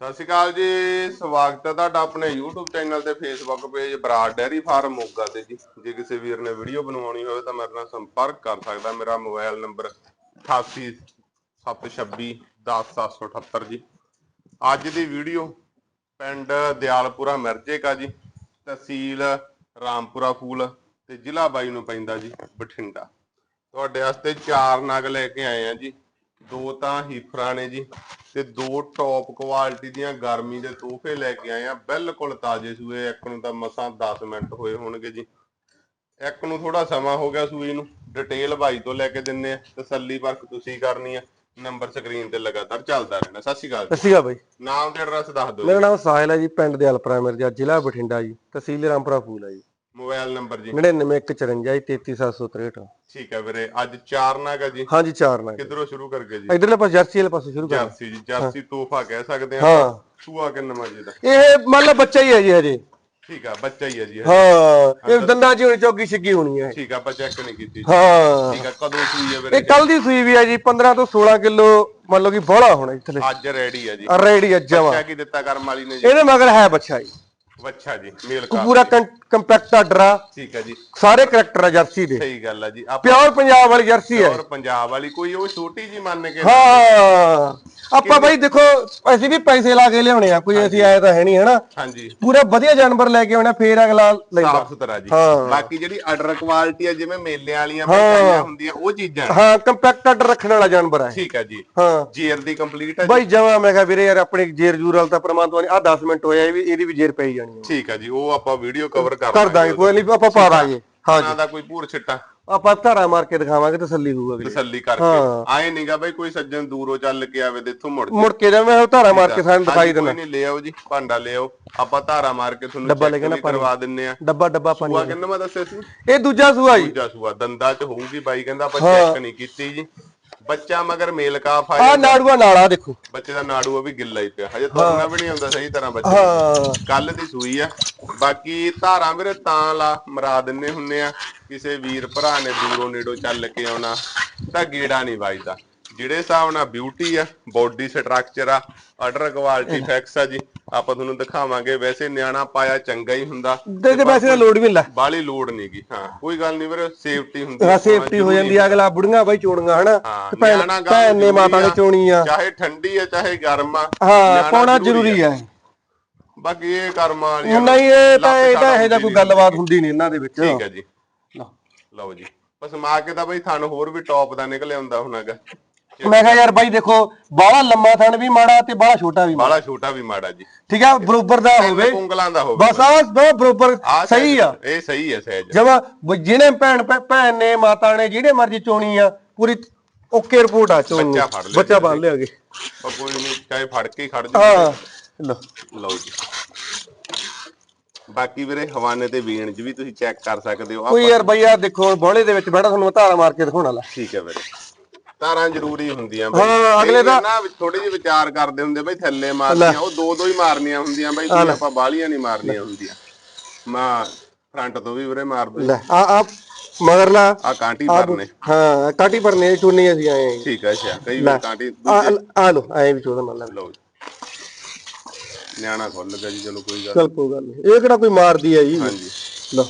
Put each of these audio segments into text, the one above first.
ਸਤਿ ਸ਼੍ਰੀ ਅਕਾਲ ਜੀ, ਸਵਾਗਤ ਹੈ ਤੁਹਾਡਾ ਆਪਣੇ YouTube ਚੈਨਲ ਤੇ Facebook page Brar dairy farm Moga ਤੇ ਜੀ। ਜੇ ਕਿਸੇ ਵੀਰ ਨੇ ਵੀਡੀਓ ਬਣਵਾਉਣੀ ਹੋਵੇ ਤਾਂ ਮੇਰੇ ਨਾਲ ਸੰਪਰਕ ਕਰ ਸਕਦਾ। ਮੇਰਾ ਮੋਬਾਈਲ ਨੰਬਰ 8876 10778 ਜੀ। ਅੱਜ ਦੀ ਵੀਡੀਓ ਪਿੰਡ ਦਿਆਲਪੁਰਾ ਮਿਰਜ਼ੇਕਾ ਜੀ। ਤਹਿਸੀਲ ਰਾਮਪੁਰਾ ਫੂਲ ਤੇ ਜ਼ਿਲ੍ਹਾ ਬਾਈ ਨੂੰ ਪੈਂਦਾ ਜੀ ਬਠਿੰਡਾ। ਤੁਹਾਡੇ ਵਾਸਤੇ ਚਾਰ ਨਗ ਲੈ ਕੇ ਆਏ ਆ ਜੀ। ਦੋ ਤਾਂ ਹੀਫਰਾਂ ਨੇ ਜੀ ਤੇ ਦੋ ਟੌਪ ਕੁਆਲਿਟੀ ਦੀਆਂ ਗਰਮੀ ਦੇ ਤੋਹਫੇ ਲੈ ਕੇ ਆਏ ਆ। ਬਿਲਕੁਲ ਤਾਜ਼ੇ ਸੂਏ ਇੱਕ ਨੂੰ ਤਾਂ ਮਸਾਂ 10 ਮਿੰਟ ਹੋਏ ਹੋਣਗੇ ਜੀ। ਇੱਕ ਨੂੰ ਥੋੜਾ ਸਮਾਂ ਹੋ ਗਿਆ ਸੂਈ ਨੂੰ ਡਿਟੇਲ ਭਾਈ ਤੋਂ ਲੈ ਕੇ ਦਿੰਨੇ ਆ। ਤਸੱਲੀ ਪਰਖ ਤੁਸੀਂ ਕਰਨੀ ਆ ਨੰਬਰ ਸਕਰੀਨ ਤੇ ਲਗਾਤਾਰ ਚੱਲਦਾ ਰਹਿਣਾ। ਸਤਿ ਸ਼੍ਰੀ ਅਕਾਲ। ਸਤਿ ਸ਼੍ਰੀ ਅਕਾਲ ਬਾਈ। ਨਾਮ ਤੇ ਐਡਰੈਸ ਦੱਸ ਦਿਓ ਮੇਰਾ ਨਾਮ ਸਾਹਿਲ ਹੈ ਜੀ ਪਿੰਡ ਦੇ ਅਲਪਰਾ ਮਿਰਜ਼ਾ ਜ਼ਿਲ੍ਹਾ ਬਠਿੰਡਾ ਜੀ ਤਹਿਸੀਲ ਰਾਮਪੁਰਾ ਫੂਲ ਹੈ ਜੀ। ਮੋਬਾਈਲ ਨੰਬਰ ਜੀ। 99154 ਜੀ 33763 ਠੀਕ ਹੈ ਵੀਰੇ ਅੱਜ ਚਾਰ ਨਾਗ ਆ ਜੀ। ਹਾਂਜੀ ਚਾਰ ਨਾਲ ਕਿੱਧਰੋਂ ਸ਼ੁਰੂ ਕਰਕੇ ਜੀ? ਇਧਰਲੇ ਪਾਸੇ ਜਰਸੀ ਵਾਲੇ ਪਾਸੇ ਸ਼ੁਰੂ ਕਰ ਜਰਸੀ ਜੀ ਜਰਸੀ ਤੋਹਫਾ ਕਹਿ ਸਕਦੇ ਆ। ਹਾਂ। ਸੂਆ ਕਿੰਨਾ ਜੀ ਦਾ? ਇਹ ਮੰਨ ਲਾ ਬੱਚਾ ਹੀ ਹੈ ਜੀ ਹਜੇ। ਠੀਕ ਆ ਬੱਚਾ ਹੀ ਹੈ ਜੀ। ਹਾਂ ਇਹ ਦੰਦਾਂ ਚ ਹੋਣੀ ਚੌਗੀ ਛਿੱਗੀ ਹੋਣੀ ਹੈ ਠੀਕ ਆ ਆਪਾਂ ਚੈੱਕ ਨਹੀਂ ਕੀਤੀ ਹਾਂ। ਠੀਕ ਆ ਕਦੋਂ ਸੂਈ ਹੈ ਵੀਰੇ? ਇਹ ਕੱਲ ਦੀ ਸੂਈ ਵੀ ਹੈ ਜੀ 15 ਤੋਂ 16 ਕਿਲੋ ਮੰਨ ਲਓ ਕਿ ਬੋਲਾ ਹੋਣਾ ਜੀ ਥੱਲੇ। ਅੱਜ ਰੈਡੀ ਹੈ ਜੀ। ਰੈਡੀ ਆ ਜਮਾ। ਕਿਆ ਕੀ ਦਿੱਤਾ ਕਰਮ ਵਾਲੀ ਨੇ ਜੀ? ਇਹਦੇ ਮਗਰ ਹੈ ਬੱਚਾ ਜੀ। ਬੱਚਾ ਜੀ ਮੇਲ ਕਾ ਪੂਰਾ ਕੰਪੈਕਟ ਆਰਡਰ ਆ ਠੀਕ ਹੈ ਜੀ। ਸਾਰੇ ਕਰੈਕਟਰ ਆ ਜਰਸੀ ਦੇ। ਸਹੀ ਗੱਲ ਆ ਜੀ ਪਿਓਰ ਪੰਜਾਬ ਵਾਲੀ ਜਰਸੀ ਹੈ। ਪੰਜਾਬ ਵਾਲੀ ਕੋਈ ਉਹ ਛੋਟੀ ਜੀ ਮੰਨ ਕੇ ਹਾਂ। ਆਪਾਂ ਬਾਈ ਦੇਖੋ ਅਸੀਂ ਵੀ ਪੈਸੇ ਲਾ ਕੇ ਲਿਆਉਣੇ ਆ ਕੋਈ ਅਸੀਂ ਆਏ ਤਾਂ ਹੈ ਨਹੀਂ ਹਨਾ? ਹਾਂਜੀ। ਪੂਰਾ ਵਧੀਆ ਜਾਨਵਰ ਲੈ ਕੇ ਆਉਣਾ ਫੇਰ ਅਗਲਾ ਲੈਂਦਾ। ਸਾਫ਼ ਸੁਥਰਾ ਜੀ। ਹਾਂ। ਬਾਕੀ ਜਿਹੜੀ ਆਰਡਰ ਕੁਆਲਿਟੀ ਆ ਜਿਵੇਂ ਵਾਲੀਆਂ ਹੁੰਦੀਆਂ ਉਹ ਚੀਜ਼ਾਂ ਹਾਂ ਕੰਪੈਕਟ ਆਰਡਰ ਰੱਖਣ ਵਾਲਾ ਜਾਨਵਰ ਹੈ। ਠੀਕ ਆ ਜੀ। ਹਾਂ। ਜੀਰ ਦੀ ਕੰਪਲੀਟ ਬਾਈ ਜਮਾ ਮੈਂ ਕਿਹਾ ਵੀਰੇ ਯਾਰ ਆਪਣੀ ਜੇਰ ਜੂਰ ਵਾਲ ਤਾਂ ਪ੍ਰਮਾਤਮਾ ਨੇ ਆ 10 ਮਿੰਟ ਹੋਇਆ ਇਹ ਵੀ ਇਹਦੀ ਵੀ ਜੇਰ ਪਈ ਜਾਣੀ। ਹੈ ਠੀਕ ਆ ਜੀ ਉਹ ਆਪਾਂ ਵੀਡੀਓ ਕਵਰ ਕਰ ਕਰ ਦਾਂਗੇ ਕੋਈ ਨਹੀਂ ਆਪਾਂ ਪਾ ਦਾਂਗੇ। ਹਾਂ ਉਹਨਾਂ ਦਾ ਕੋਈ ਭੂਰ ਛਿੱਟਾ? ਆਪਾਂ ਧਾਰਾ ਮਾਰ ਕੇ ਦਿਖਾਵਾਂਗੇ ਤਸੱਲੀ ਹੋਊਗਾ ਵੀਰੇ ਤਸੱਲੀ ਕਰਕੇ। ਆਏ ਨਹੀਂਗਾ ਬਈ ਕੋਈ ਸੱਜਣ ਦੂਰੋਂ ਚੱਲ ਕੇ ਆਵੇ ਤੇ ਇੱਥੋਂ ਮੁੜ ਮੁੜ ਕੇ ਜਾਵੇਂ ਧਾਰਾ ਮਾਰ ਕੇ ਸਾਨੂੰ ਦਿਖਾਈ ਦੇਣਾ। ਨਹੀਂ ਲੈ ਆਓ ਜੀ ਭਾਂਡਾ ਲੈ ਆਓ। ਆਪਾਂ ਧਾਰਾ ਮਾਰ ਕੇ ਤੁਹਾਨੂੰ ਡੱਬਾ ਲੈ ਕੇ ਨਾ ਵੀ ਕਰਵਾ ਦਿੰਨੇ ਆ। ਡੱਬਾ ਡੱਬਾ ਪਾਣੀ ਸੂਆ ਕਿੰਨਾ ਮੈਂ ਦੱਸਿਆ ਸੀ? ਇਹ ਦੂਜਾ ਸੂਆ ਜੀ। ਦੂਜਾ ਸੂਆ ਦੰਦਾਂ 'ਚ ਹੋਊਗੀ ਬਾਈ ਕਹਿੰਦਾ ਆਪਾਂ ਚੈੱਕ ਨਹੀਂ ਕੀਤੀ ਜੀ। ਬੱਚਾ ਮਗਰ ਮੇਲ ਕਾਫ ਆ ਆਇਆ ਨਾੜੂਆ ਨਾਲਾ ਦੇਖੋ। ਬੱਚੇ ਦਾ ਨਾੜੂ ਉਹ ਵੀ ਗਿੱਲਾ ਹੀ ਪਿਆ। ਹਜੇ ਤੁਰਨਾ ਵੀ ਨਹੀਂ ਆਉਂਦਾ ਸਹੀ ਤਰ੍ਹਾਂ ਬੱਚੇ। ਹਾਂ। ਕੱਲ ਦੀ ਸੂਈ ਆ। ਬਾਕੀ ਧਾਰਾਂ ਵੀਰੇ ਤਾਂ ਲਾ ਮਰਾ ਦਿੰਨੇ ਹੁੰਨੇ ਆ। ਕਿਸੇ ਵੀਰ ਭਰਾ ਨੇ ਦੂਰੋਂ ਨੇੜੋਂ ਚੱਲ ਕੇ ਆਉਣਾ ਤਾਂ ਗੇੜਾ ਨਹੀਂ ਵੱਜਦਾ। ਜਿਹੜੇ ਹਿਸਾਬ ਨਾਲ ਬਿਊਟੀ ਆ ਬੋਡੀ ਸਟਰਕਚਰ ਆ ਆਰਡਰ ਕੁਆਲਿਟੀ ਫੈਕਸ ਆ ਜੀ ਆਪਾਂ ਤੁਹਾਨੂੰ ਦਿਖਾਵਾਂਗੇ। ਵੈਸੇ ਨਿਆਣਾ ਪਾਇਆ ਚੰਗਾ ਹੀ ਹੁੰਦਾ। ਤੇ ਤੇ ਵੈਸੇ ਲੋੜ ਵੀ ਲੈ ਬਾਲੀ ਲੋਡ ਨਹੀਂਗੀ ਹਾਂ ਕੋਈ ਗੱਲ ਨਹੀਂ ਵੀਰੇ ਸੇਫਟੀ ਹੁੰਦੀ ਆ, ਸੇਫਟੀ ਹੋ ਜਾਂਦੀ ਆ। ਅਗਲਾ ਬੁੜੀਆਂ ਬਾਈ ਚੋਣੀਆਂ ਹਨਾ? ਭੈਣ ਭੈਣ ਨੇ ਮਾਤਾ ਨੇ। ਚੋਣੀ ਆ। ਚਾਹੇ ਠੰਡੀ ਆ ਚਾਹੇ ਗਰਮ ਆ ਹਾਂ ਪਾਉਣਾ ਜ਼ਰੂਰੀ ਆ। ਬਾਕੀ ਇਹ ਕਰਮਾਂ ਵਾਲੀਆਂ ਨਹੀਂ ਇਹ ਤਾਂ ਲੱਤ ਇਹ ਇਹਦਾ ਕੋਈ ਗੱਲਬਾਤ ਹੁੰਦੀ ਨਹੀਂ ਇਹਨਾਂ ਦੇ ਵਿੱਚ। ਠੀਕ ਹੈ ਜੀ। ਲਓ। ਜੀ। ਬਸ ਮਾ ਕੇ ਤਾਂ ਬਈ ਥਣ ਹੋਰ ਵੀ ਟੌਪ ਦਾ ਨਿਕਲ ਆਉਂਦਾ ਹੁਣਾਗਾ। ਮੈਂ ਕਿਹਾ ਯਾਰ ਬਾਈ ਦੇਖੋ ਬਾਹਲਾ ਲੰਮਾ ਥਣ ਵੀ ਮਾੜਾ ਤੇ ਬਾਹਲਾ ਛੋਟਾ ਵੀ ਮਾੜਾ। ਬਾਲਾ ਛੋਟਾ ਵੀ ਮਾੜਾ ਜੀ। ਠੀਕ ਆ? ਬਰੋਬਰ ਦਾ ਹੋਵੇ। ਉਂਗਲਾਂ ਦਾ ਹੋਵੇ। ਬਸ ਆ ਬਰੋਬਰ ਆਹ ਸਹੀ ਆ। ਇਹ ਸਹੀ ਹੈ ਸਹਿਜ। ਜਮਾ ਜਿਹਨੇ ਭੈਣ ਭੈ- ਭੈਣ ਨੇ ਮਾਤਾ ਨੇ ਜਿਹੜੇ ਮਰਜ਼ੀ ਚੋਣੀ ਆ ਪੂਰੀ ਓਕੇ ਰਿਪੋਰਟ ਆ ਚੋਣੀ ਬੱਚਾ ਫੜ ਲਿਆ ਬੱਚਾ ਬੰਨ ਲਿਆਗੇ ਕੋਈ ਨਹੀਂ ਚਾਹੇ ਫੜ ਕੇ ਹੀ ਖੜ ਜਾ। ਹਾਂ। ਲੋ ਲਓ ਜੀ। ਬਾਕੀ ਵੀਰੇ ਹਵਾਨੇ ਤੇ ਵੇਣ ਚ ਵੀ ਤੁਸੀਂ ਚੈੱਕ ਕਰ ਸਕਦੇ ਹੋ। ਕੋਈ ਯਾਰ ਬਈ ਆ ਦੇਖੋ ਬੋਲੇ ਦੇ ਵਿੱਚ ਬੈਠਾ ਤੁਹਾਨੂੰ ਮੈਂ ਧਾਰਾ ਮਾਰ ਕੇ ਦਿਖਾਉਣਾ ਲਾ ਠੀਕ ਹੈ ਵੀਰੇ। ਤਾਰਾਂ ਜ਼ਰੂਰੀ ਹੁੰਦੀਆਂ ਬਈ। ਹਾਂ, ਅਗਲੇ ਦਾ- ਨਾ ਥੋੜੀ ਜਿਹੀ ਵਿਚਾਰ ਕਰਦੇ ਹੁੰਦੇ ਬਈ ਥੱਲੇ ਮਾਰਨੀਆਂ ਉਹ ਦੋ ਦੋ ਹੀ ਮਾਰਨੀਆਂ ਹੁੰਦੀਆਂ ਬਈ ਕੀ ਆਪਾਂ ਬਾਲੀਆਂ ਨਹੀਂ ਮਾਰਨੀਆਂ ਹੁੰਦੀਆਂ। ਮੈਂ ਫਰੰਟ ਤੋਂ ਵੀ ਵੀਰੇ ਮਾਰ ਦੂੰ। ਲੈ ਆ ਆ ਮਗਰਲਾ ਆ ਕਾਂਟੀ ਭਰਨੇ। ਹਾਂ ਕਾਟੀ ਭਰਨੇ ਚੁੰਨੀ ਅਸੀਂ ਆਏ ਆਂ। ਠੀਕ ਹੈ ਅੱਛਾ ਕਈ ਵਾਰ ਕਾਂਟੀ ਆ ਆ ਲੋ ਐ ਵੀ ਚੋਦਾ ਮੰਨ ਲੈ ਲਓ ਜੀ। ਨਿਆਣਾ ਖੁੱਲ ਗਿਆ ਜੀ ਚਲੋ ਕੋਈ ਗੱਲ ਚਲ ਕੋਈ ਗੱਲ ਨਹੀਂ ਇਹ ਕਿਹੜਾ ਕੋਈ ਮਾਰਦੀ ਆ ਜੀ? ਹਾਂਜੀ। ਲੋ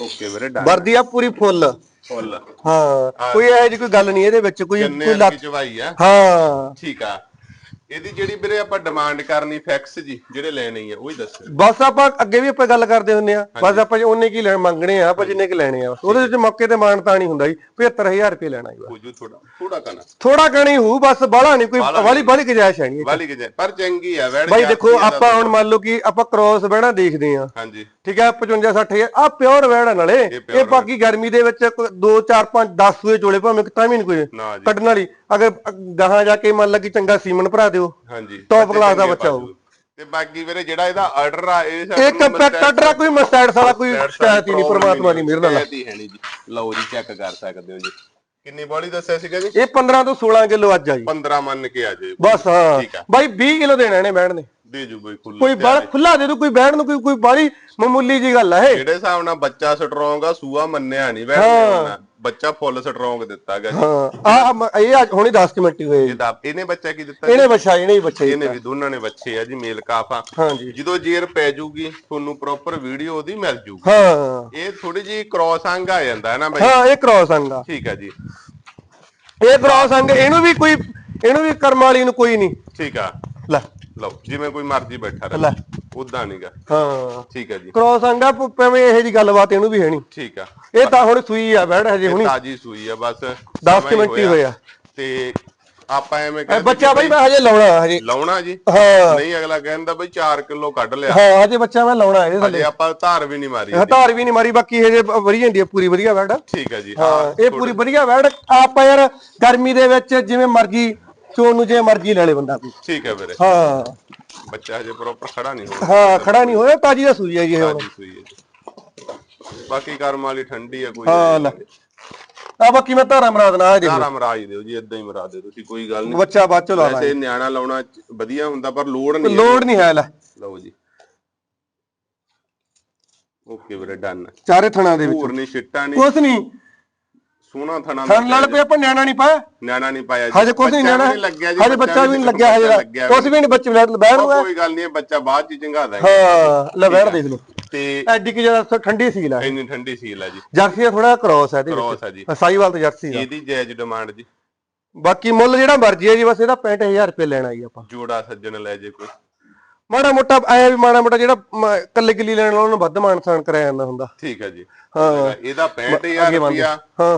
ਓਕੇ ਵੀਰੇ ਡਨ। ਵਰਦੀ ਆ ਪੂਰੀ ਫੁੱਲ। ਫੁੱਲ। ਹਾਂ ਕੋਈ ਇਹੋ ਜਿਹੀ ਕੋਈ ਗੱਲ ਨਹੀਂ ਇਹਦੇ ਵਿੱਚ ਕੋਈ ਕਿੰਨੇ ਕੋਈ ਲੱਤ ਦੀ ਚਵਾਈ ਆ। ਹਾਂ। ਠੀਕ ਆ। ਇਹਦੀ ਜਿਹੜੀ ਵੀਰੇ ਆਪਾਂ ਡਿਮਾਂਡ ਕਰਨੀ ਫਿਕਸ ਜੀ ਜਿਹੜੇ ਲੈਣੇ ਹੀ ਆ ਉਹ ਹੀ ਦੱਸੋ ਬਸ ਆਪਾਂ ਅੱਗੇ ਵੀ ਆਪਾਂ ਗੱਲ ਕਰਦੇ ਹੁੰਨੇ ਆ। ਬਸ ਆਪਾਂ ਉਹਨੇ ਕੀ ਲੈਣ ਮੰਗਣੇ ਆ ਆਪਾਂ ਜਿੰਨੇ ਕੀ ਲੈਣੇ ਆ। ਉਹਦੇ ਵਿੱਚ ਮੌਕੇ ਤੇ ਮਾਨਤਾ ਨਹੀਂ ਹੁੰਦਾ ਜੀ। 75000 ਰੁਪਏ ਲੈਣਾ ਜੀ ਬਸ। ਹੋ ਜੂ ਥੋੜਾ ਥੋੜਾ ਕਨਾ ਥੋੜਾ ਕਣੀ ਹੋਊ ਬਸ ਬਾਹਲਾ ਨਹੀਂ ਕੋਈ ਵਾਲੀ ਬਾਹਲੀ ਗੁਜਾਇਸ਼ ਹੈ ਨਹੀਂ ਵਾਲੀ ਜੇ ਪਰ ਚੰਗੀ ਆ ਵੈੜ ਬਾਈ ਦੇਖੋ ਆਪਾਂ ਹੁਣ ਮੰਨ ਲਓ ਕਿ ਆਪਾਂ ਕ੍ਰੋਸ ਬਹਿਣਾ ਦੇਖਦੇ ਆ ਹਾਂਜੀ। ਠੀਕ ਹੈ 55 60 ਆ ਪਿਓਰ ਵੈੜ ਨਾਲੇ। ਇਹ ਬਾਕੀ ਗਰਮੀ ਦੇ ਵਿੱਚ 2 4 5 10 ਸੂਏ ਚੋਲੇ ਭਾਵੇਂ ਤਾਂ ਵੀ ਨਹੀਂ ਕੋਈ। ਕੱਢਣ ਵਾਲੀ। ਅਗਰ ਗਾਹਾਂ ਜਾ ਕੇ ਮੰਨ ਲਾ ਕਿ ਚੰਗਾ ਸੀਮਨ ਭਰਾ ਦਿਓ। ਹਾਂਜੀ। ਬੱਚੇ class ਦਾ ਬੱਚਾ ਪਾਜੂ। ਤੇ ਬਾਕੀ ਵੀਰੇ ਜਿਹੜਾ ਇਹਦਾ ਆਰਡਰ ਆ ਇਹ ਇਹ ਕੰਪੈਕਟਰ ਆ ਕੋਈ ਮਸਟੈਡ ਸਾਲਾ ਕੋਈ ਸ਼ਿਕਾਇਤ ਹੀ ਨਹੀਂ ਪਰਮਾਤਮਾ ਦੀ ਮਿਹਰ ਨਾਲ। ਲਓ ਜੀ ਚੈੱਕ ਕਰ ਸਕਦੇ ਹੋ ਜੀ। ਕਿੰਨੀ ਬੋਲੀ ਦੱਸਿਆ ਸੀਗਾ ਜੀ? ਇਹ 15 ਤੋਂ 16 ਕਿਲੋ ਅੱਜ ਆ ਜੀ। 15 ਮੰਨ ਕੇ ਆ ਜੇ ਬਸ ਹਾਂ। ਬਾਈ 20 ਕਿਲੋ ਦੇਣਾ ਇਹਨੇ ਬੈਣ ਨੇ। ਦੇ ਜੂ ਬਈ ਖੁੱਲਾ ਕੋਈ ਬੜਾ ਖੁੱਲਾ ਦੇ ਦੋ ਕੋਈ ਬੈਠਣ ਨੂੰ ਕੋਈ ਕੋਈ ਬਾੜੀ ਮਾਮੂਲੀ ਜੀ ਗੱਲ ਆ ਇਹ। ਜਿਹੜੇ ਹਿਸਾਬ ਨਾਲ ਬੱਚਾ ਸਟਰੋਂਗ ਆ ਸੂਆ ਮੰਨਿਆ ਨਹੀਂ ਵੈਸੇ ਬੱਚਾ ਫੁੱਲ ਸਟਰੋਂਗ ਦਿੱਤਾ ਗਿਆ ਹਾਂ। ਆ ਇਹ ਅੱਜ ਹੁਣੇ 10 ਕੁ ਮਿੰਟ ਹੀ ਹੋਏ। ਇਹ ਦਾ ਇਹਨੇ ਬੱਚਾ ਕੀ ਦਿੱਤਾ ਇਹਨੇ ਬੱਚਾ ਇਹਨੇ ਹੀ ਬੱਚਾ ਇਹਨੇ ਵੀ ਦੋਨਾਂ ਨੇ ਬੱਚੇ ਆ ਜੀ ਮੇਲ ਕਾਫਾ ਜਦੋਂ ਜੇਰ ਪੈ ਜੂਗੀ ਤੁਹਾਨੂੰ ਪ੍ਰੋਪਰ ਵੀਡੀਓ ਉਹਦੀ ਮਿਲ ਜੂਗੀ। ਹਾਂ। ਇਹ ਥੋੜੀ ਜੀ ਕ੍ਰੋਸ ਅੰਗ ਆ ਜਾਂਦਾ ਹੈ ਨਾ ਬਾਈ? ਹਾਂ ਇਹ ਕ੍ਰਾਸ ਅੰਗ ਆ। ਠੀਕ ਆ ਜੀ। ਇਹ ਕ੍ਰਾਸ ਅੰਗ ਇਹਨੂੰ ਵੀ ਕੋਈ ਇਹਨੂੰ ਵੀ ਕਰਮ ਵਾਲੀ ਨੂੰ ਕੋਈ ਨਹੀਂ ਠੀਕ ਆ। ਲੈ। ਲਓ ਜਿਵੇਂ ਕੋਈ ਮਰਜ਼ੀ ਬੈਠਾ ਲੈ। ਉਦਾਂ ਨਹੀਂਗਾ। ਹਾਂ। ਠੀਕ ਆ ਜੀ। ਕ੍ਰਾਸ ਅੰਗ ਆ ਪ- ਭਾਵੇਂ ਇਹੋ ਜੀ ਗੱਲਬਾਤ ਇਹਨੂੰ ਵੀ ਹੈ ਨਹੀਂ ਠੀਕ ਆ। ਇਹ ਤਾਂ ਹੁਣ ਸੂਈ ਆ ਬੈੜ ਹਜੇ ਹੁਣੀ। ਤਾਜੀ ਸੂਈ ਆ ਬਸ ਦਸ ਕੁ ਸਮਾਂ ਮਿੰਟ ਹੀ ਹੋਇਆ। ਤੇ ਆਪਾਂ ਐਵੇਂ ਕਹਿੰਦੇ ਬੱਚਾ ਬਈ ਮੈਂ ਹਜੇ ਲਾਉਣਾ ਹਜੇ। ਲਾਉਣਾ ਜੀ? ਹਾਂ। ਨਹੀਂ ਅਗਲਾ ਕਹਿੰਦਾ ਬਈ 4 ਕਿਲੋ ਕੱਢ ਲਿਆ। ਹਾਂ ਹਜੇ ਬੱਚਾ ਮੈਂ ਲਾਉਣਾ ਇਹਦੇ ਥੱਲੇ। ਹਜੇ ਆਪਾਂ ਧਾਰ ਵੀ ਨਹੀਂ ਮਾਰੀ ਹਤਾਰ ਵੀ ਨਹੀਂ ਮਾਰੀ ਬਾਕੀ ਹਜੇ ਵਰੀ ਜਾਂਦੀ ਹੈ ਪੂਰੀ ਵਧੀਆ ਬੈੜ ਠੀਕ ਆ ਜੀ। ਹਾਂ ਇਹ ਪੂਰੀ ਵਧੀਆ ਬੈੜ ਆਪਾਂ ਯਾਰ ਗਰਮੀ ਦੇ ਵਿੱਚ ਜਿਵੇਂ ਮਰਜ਼ੀ ਚੋਣ ਨੂੰ ਜੇ ਮਰਜ਼ੀ ਲੈ ਲੇ ਬੰਦਾ ਠੀਕ ਹੈ ਵੀਰੇ। ਹਾਂ। ਬੱਚਾ ਹਜੇ ਪ੍ਰੋਪਰ ਖੜਾ ਨਹੀਂ ਹੋਇਆ। ਹਾਂ ਖੜਾ ਨਹੀਂ ਹੋਇਆ ਤਾਜੀ ਦਾ ਸੂਈ ਹੈ ਜੀ ਇਹ ਹੁਣ ਤਾਜੀ ਸੂਈ ਹੈ ਜੀ। ਬਾਕੀ ਕਰਮ ਵਾਲੀ ਠੰਡੀ ਆ ਕੋਈ ਹਾਂ ਲੈ। ਆ ਬਾਕੀ ਮੈਂ ਧਾਰਾ ਮਰਾ ਦੇਣਾ ਆ ਦੇਖੋ ਧਾਰਾ ਮਰਾਜ ਦਿਓ ਜੀ ਇਦਾਂ ਹੀ ਮਰਾ ਦਿਓ ਤੁਸੀਂ ਕੋਈ ਗੱਲ ਨਹੀਂ। ਬੱਚਾ ਬਾਅਦ ਚ ਲਾ ਲਾ ਵੈਸੇ ਨਿਆਣਾ ਲਾਉਣਾ ਵਧੀਆ ਹੁੰਦਾ ਪਰ ਲੋੜ ਨਹੀਂ ਲੋਡ ਨਹੀਂ ਹੈ ਲੈ। ਲਓ ਜੀ। ਓਕੇ ਵੀਰੇ ਡਨ। ਚਾਰੇ ਥਣਾ ਦੇ ਵਿੱਚ। ਹੋਰ ਨਹੀਂ ਛਿੱਟਾ ਨਹੀਂ। ਕੁਛ ਨਹੀਂ। ਸੋਹਣਾ ਥਣਾ ਥਣ ਨਾਲ ਪਿਆ ਆਪਾਂ ਨਿਆਣਾ ਨਹੀਂ ਪਾਇਆ? ਨਿਆਣਾ ਨਹੀਂ ਪਾਇਆ ਜੀ। ਹਜੇ ਕੁਛ ਨਹੀਂ ਨਿਆਣਾ। ਲੱਗਿਆ ਜੀ ਹਜੇ ਬੱਚਾ ਵੀ ਨਹੀਂ ਲੱਗਿਆ ਹਜੇ। ਕੁਛ ਵੀ ਨਹੀਂ ਬੱਚੇ ਉਹ ਨੂੰ ਕੋਈ ਗੱਲ ਨਹੀਂ ਬੱਚਾ ਬਾਅਦ ਚ ਚੰਗਾ ਦਾਂਗੇ ਹਾਂ ਲੈ ਬੈਠ ਦੇਖ ਲਓ। ਤੇ ਐਡੀ ਕਿ ਜ਼ਿਆਦਾ ਠੰਡੀ ਸੀ ਲੈ ਇੰਨੀ ਠੰਡੀ ਸੀਲ ਆ ਜੀ। ਜਰਸੀ ਦਾ ਥੋੜਾ ਕ੍ਰੋਸ ਹੈ ਇਹਦੇ ਕ੍ਰੋਸ ਆ ਜੀ। ਸਾਈਵਾਲ ਤੇ ਜਰਸੀ ਦਾ। ਇਹਦੀ ਜਾਇਜ਼ ਡਿਮਾਂਡ ਜੀ। ਬਾਕੀ ਮੁੱਲ ਜਿਹੜਾ ਮਰਜ਼ੀ ਹੈ ਜੀ ਬਸ ਇਹਦਾ 65000 ਰੁਪਏ ਲੈਣਾ ਜੀ ਆਪਾਂ। ਜੋੜਾ ਸੱਜਣ ਲੈ ਜੇ ਕੋਈ। ਮਾੜਾ ਮੋਟਾ ਐ ਵੀ ਮਾੜਾ ਮੋਟਾ ਜਿਹੜਾ ਕੱਲੇ ਕਿੱਲੀ ਲੈਣ ਵਾਲਾ ਉਹਨੂੰ ਵੱਧ ਮਾਨਸਾਨ ਕਰਾਇਆ ਜਾਂਦਾ ਹੁੰਦਾ। ਠੀਕ ਹੈ ਜੀ। ਹਾਂ। ਇਹਦਾ 65000 ਅੱਗੇ ਵੱਧ। ਰੁਪਿਆ।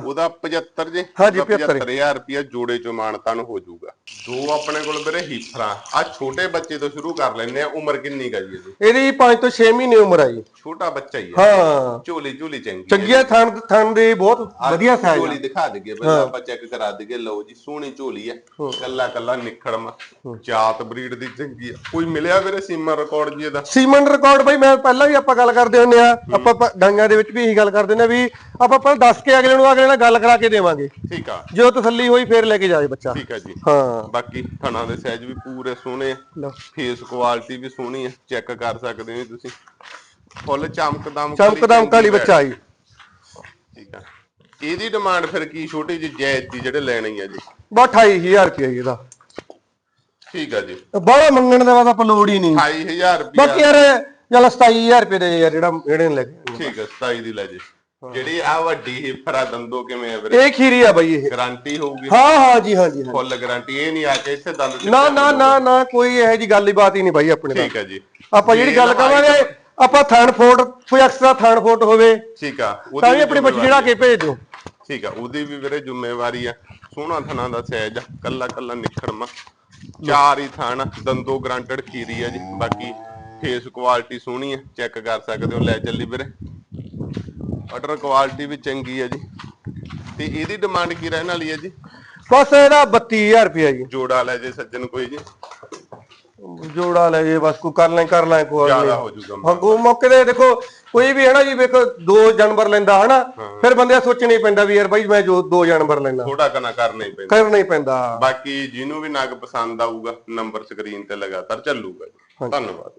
ਉਹਦਾ 75 ਜੀ। ਹਾਂਜੀ, ਉਹਦਾ 75 75000 ਰੁਪਿਆ ਜੋੜੇ ਚੋਂ ਮਾਨਤਾਨ ਹੋ ਜਾਊਗਾ। ਦੋ ਆਪਣੇ ਕੋਲ ਵੀਰੇ ਹੀਫਰਾਂ ਆ ਛੋਟੇ ਬੱਚੇ ਤੋਂ ਸ਼ੁਰੂ ਕਰ ਲੈਂਦੇ ਆ ਉਮਰ ਕਿੰਨੀ ਕਾ ਜੀ ਇਹਦੀ? ਇਹਦੀ 5 ਤੋਂ 6 ਮਹੀਨੇ ਉਮਰ ਆ ਜੀ। ਛੋਟਾ ਬੱਚਾ ਹੀ ਹੈ ਹਾਂ। ਝੋਲੀ ਝੋਲੀ ਚੰਗੀ। ਚੰਗੀਆਂ ਥਣ ਥਣ ਦੇ ਬਹੁਤ ਵਧੀਆ ਸਾਈਜ਼ ਝੋਲੀ ਦਿਖਾ ਦਈਏ ਪਹਿਲਾਂ ਆਪਾਂ ਚੈੱਕ ਕਰਾ ਦਈਏ। ਲਓ ਜੀ ਸੋਹਣੀ ਝੋਲੀ ਹੈ। ਕੱਲਾ ਕੱਲਾ ਨਿਖੜਮ ਜਾਤ ਬਰੀਡ ਦੀ ਚੰਗੀ ਆ। ਕੋਈ ਮਿਲਿਆ ਵੀਰੇ ਸੀਮਾ ਰਿਕਾਰਡ ਜੀ ਇਹਦਾ। ਸੀਮਨ ਰਿਕਾਰਡ ਬਈ ਮੈਂ ਪਹਿਲਾਂ ਵੀ ਆਪਾਂ ਗੱਲ ਕਰਦੇ ਹੁੰਨੇ ਆ। ਆਪਾਂ ਪ- ਡਾਂਗਾਂ ਦੇ ਵਿੱਚ ਵੀ ਇਹੀ ਗੱਲ ਕਰਦੇ ਨੇ ਵੀ ਆਪਾਂ ਪਹਿਲਾਂ ਦੱਸ ਕੇ ਅਗਲੇ ਨੂੰ ਅਗਲੇ ਨਾਲ ਗੱਲ ਕਰਾ ਕੇ ਦੇਵਾਂਗੇ। ਠੀਕ ਆ। ਜਦੋਂ ਤਸੱਲੀ ਹੋਈ ਫੇਰ ਲੈ ਕੇ ਜਾਏ ਬੱਚਾ। ਠੀਕ ਆ ਜੀ। ਹਾਂ। ਬਾਕੀ ਥਣਾ ਦੇ ਸਾਈਜ਼ ਵੀ ਪੂਰੇ ਸੋਹਣੇ ਆ। ਲਓ। ਫੇਸ ਕੁਆਲਿਟੀ ਵੀ ਸੋਹਣੀ ਹੈ ਚੈੱਕ ਕਰ ਸਕਦੇ ਹੋ ਤੁਸੀਂ। ਫੁੱਲ ਚਮਕਦਮ ਚਮਕਦਮ ਕਾਲੀ ਬੱਚਾ ਆਈ ਠੀਕ ਆ। ਇਹਦੀ ਡਿਮਾਂਡ ਫਿਰ ਕੀ ਛੋਟੀ ਜਿਹੀ ਜਾਇਜ਼ ਦੀ ਜਿਹੜੇ ਲੈਣੀ ਹੈ ਜੀ? ਬਾ 28000 ਰੁਪਏ ਇਹਦਾ। ਠੀਕ ਆ ਜੀ। ਬਾਹਲਾ ਮੰਗਣ ਦੇ ਬਾਅਦ ਆਪਾਂ ਲੋੜ ਹੀ ਨਹੀਂ। 28000 ਰੁਪਏ ਬਾਕੀ ਯਾਰ ਚੱਲ 27000 ਰੁਪਏ ਦੇ ਯਾਰ ਜਿਹੜਾ ਜਿਹੜੇ ਨੇ ਲੈ ਕੇ ਠੀਕ ਹੈ 27 ਦੀ ਲੈ ਜੇ। ਜਿਹੜੀ ਆ ਵੱਡੀ ਹਿਫਰਾ ਦੰਦੋ ਕਿਵੇਂ ਆ ਵੀਰੇ? ਇਹ ਖੀਰੀ ਆ ਬਈ ਇਹ। ਗਾਰੰਟੀ ਹੋਊਗੀ? ਹਾਂ ਹਾਂ ਜੀ ਹਾਂ ਜੀ ਫੁੱਲ ਗਾਰੰਟੀ ਇਹ ਨਹੀਂ ਆ ਕੇ ਇੱਥੇ ਦੰਦ ਨਾ ਨਾ ਨਾ ਨਾ ਕੋਈ ਇਹੋ ਜੀ ਗੱਲ ਹੀ ਬਾਤ ਹੀ ਨਹੀਂ ਬਾਈ ਆਪਣੇ ਦਾ ਠੀਕ ਹੈ ਜੀ। ਆਪਾਂ ਜਿਹੜੀ ਗੱਲ ਕਰਾਂਗੇ ਆਪਾਂ ਥਣ ਫੋਟ ਕੋਈ ਐਕਸਟਰਾ ਥਣ ਫੋਟ ਹੋਵੇ ਠੀਕ ਆ ਉਹਦੀ ਤਾਂ ਵੀ ਆਪਣੇ ਬੱਚੇ ਜਿਹੜਾ ਕੇ ਭੇਜ ਦਿਓ। ਠੀਕ ਆ ਉਹਦੀ ਵੀ ਵੀਰੇ ਜ਼ਿੰਮੇਵਾਰੀ ਆ। ਸੋਹਣਾ ਥਣਾ ਦਾ ਸਾਈਜ਼ ਆ ਕੱਲਾ ਕੱਲਾ ਨਿਖੜਮਾ। ਚਾਰ ਹੀ ਥਣ ਦੰਦੋ ਗ੍ਰਾਂਟਡ ਖੀਰੀ ਆ ਜੀ ਬਾਕੀ ਫੇਸ ਕੁਆਲਿਟੀ ਸੋਹਣੀ ਆ ਚੈੱਕ ਕਰ ਸਕਦੇ ਹੋ ਲੈ ਚੱਲੀ ਵੀਰੇ। ਆਰਡਰ ਕੁਆਲਿਟੀ ਵੀ ਚੰਗੀ ਆ ਜੀ। ਤੇ ਇਹਦੀ ਡਿਮਾਂਡ ਕੀ ਰਹਿਣ ਵਾਲੀ ਹੈ ਜੀ? ਬਸ ਇਹਦਾ 32000 ਰੁਪਏ ਜੀ। ਜੋੜਾ ਲੈ ਜੇ ਸੱਜਣ ਕੋਈ ਜੀ। ਜੋੜਾ ਲੈ ਜੇ ਬਸ ਕੋਈ ਕਰ ਲੈ ਕਰ ਲੈ ਕੋਈ ਜ਼ਿਆਦਾ ਹੋ ਜਾਊਗਾ ਹਾਂ ਕੋ ਮੌਕੇ ਤੇ ਦੇਖੋ ਕੋਈ ਵੀ ਹੈ ਨਾ ਜੀ ਵੇਖੋ ਦੋ ਜਾਨਵਰ ਲੈਂਦਾ ਹਨਾ? ਫਿਰ ਬੰਦੇ ਸੋਚਣਾ ਹੀ ਪੈਂਦਾ ਵੀ ਯਾਰ ਬਾਈ ਮੈਂ ਜੋ ਦੋ ਜਾਨਵਰ ਲੈਣਾ ਥੋੜਾ ਕਨਾ ਕਰਨਾ ਹੀ ਪੈਂਦਾ। ਕਰਨਾ ਹੀ ਪੈਂਦਾ। ਬਾਕੀ ਜਿਹਨੂੰ ਵੀ ਨਗ ਪਸੰਦ ਆਊਗਾ ਨੰਬਰ ਸਕਰੀਨ ਤੇ ਲਗਾਤਾਰ ਚੱਲੂਗਾ ਜੀ। ਧੰਨਵਾਦ।